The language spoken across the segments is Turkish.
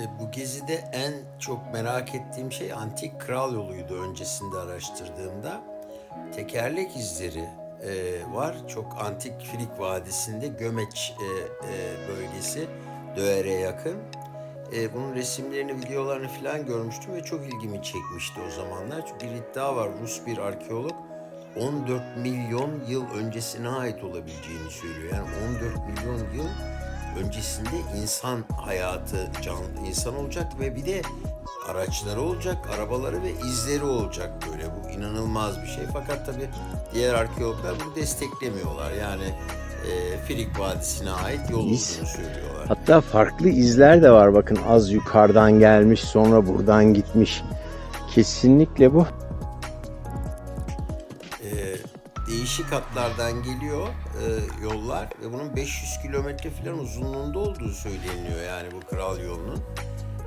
E, Bu gezide en çok merak ettiğim şey antik kral yoluydu öncesinde araştırdığımda. Tekerlek izleri e, var. Çok antik Filik Vadisi'nde Gömeç e, e, bölgesi Döğer'e yakın. E, bunun resimlerini, videolarını falan görmüştüm ve çok ilgimi çekmişti o zamanlar. Çünkü bir iddia var Rus bir arkeolog 14 milyon yıl öncesine ait olabileceğini söylüyor. Yani 14 milyon yıl öncesinde insan hayatı canlı insan olacak ve bir de araçları olacak, arabaları ve izleri olacak böyle. Bu inanılmaz bir şey. Fakat tabii diğer arkeologlar bunu desteklemiyorlar. Yani e, Filik Vadisi'ne ait yol olduğunu söylüyorlar. Hatta farklı izler de var. Bakın az yukarıdan gelmiş sonra buradan gitmiş. Kesinlikle bu. Değişik hatlardan geliyor e, yollar ve bunun 500 kilometre falan uzunluğunda olduğu söyleniyor yani bu kral yolunun.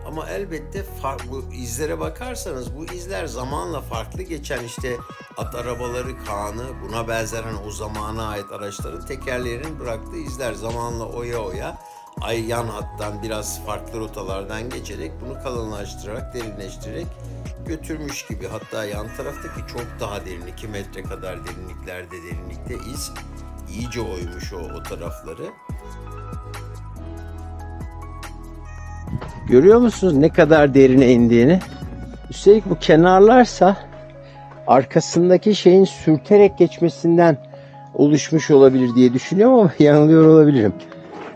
Ama elbette bu izlere bakarsanız bu izler zamanla farklı geçen işte at arabaları kanı buna benzer hani o zamana ait araçların tekerlerinin bıraktığı izler zamanla oya oya ay yan hattan biraz farklı rotalardan geçerek bunu kalınlaştırarak derinleştirerek götürmüş gibi. Hatta yan taraftaki çok daha derin 2 metre kadar derinliklerde derinlikte iz iyice oymuş o, o tarafları. Görüyor musunuz ne kadar derine indiğini? Üstelik bu kenarlarsa arkasındaki şeyin sürterek geçmesinden oluşmuş olabilir diye düşünüyorum ama yanılıyor olabilirim.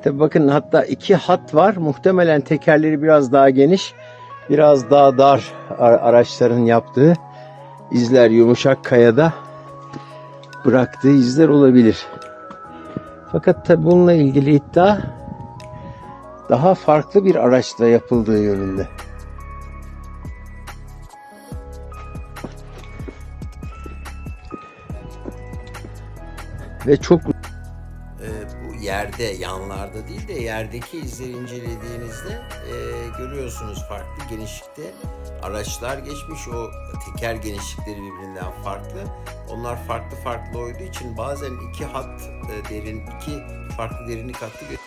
Tabi bakın hatta iki hat var. Muhtemelen tekerleri biraz daha geniş, biraz daha dar ar- araçların yaptığı izler yumuşak kayada bıraktığı izler olabilir. Fakat tabi bununla ilgili iddia daha farklı bir araçla yapıldığı yönünde. Ve çok yerde, yanlarda değil de yerdeki izleri incelediğinizde e, görüyorsunuz farklı genişlikte araçlar geçmiş. O teker genişlikleri birbirinden farklı. Onlar farklı farklı olduğu için bazen iki hat e, derin, iki farklı derinlik hattı gö-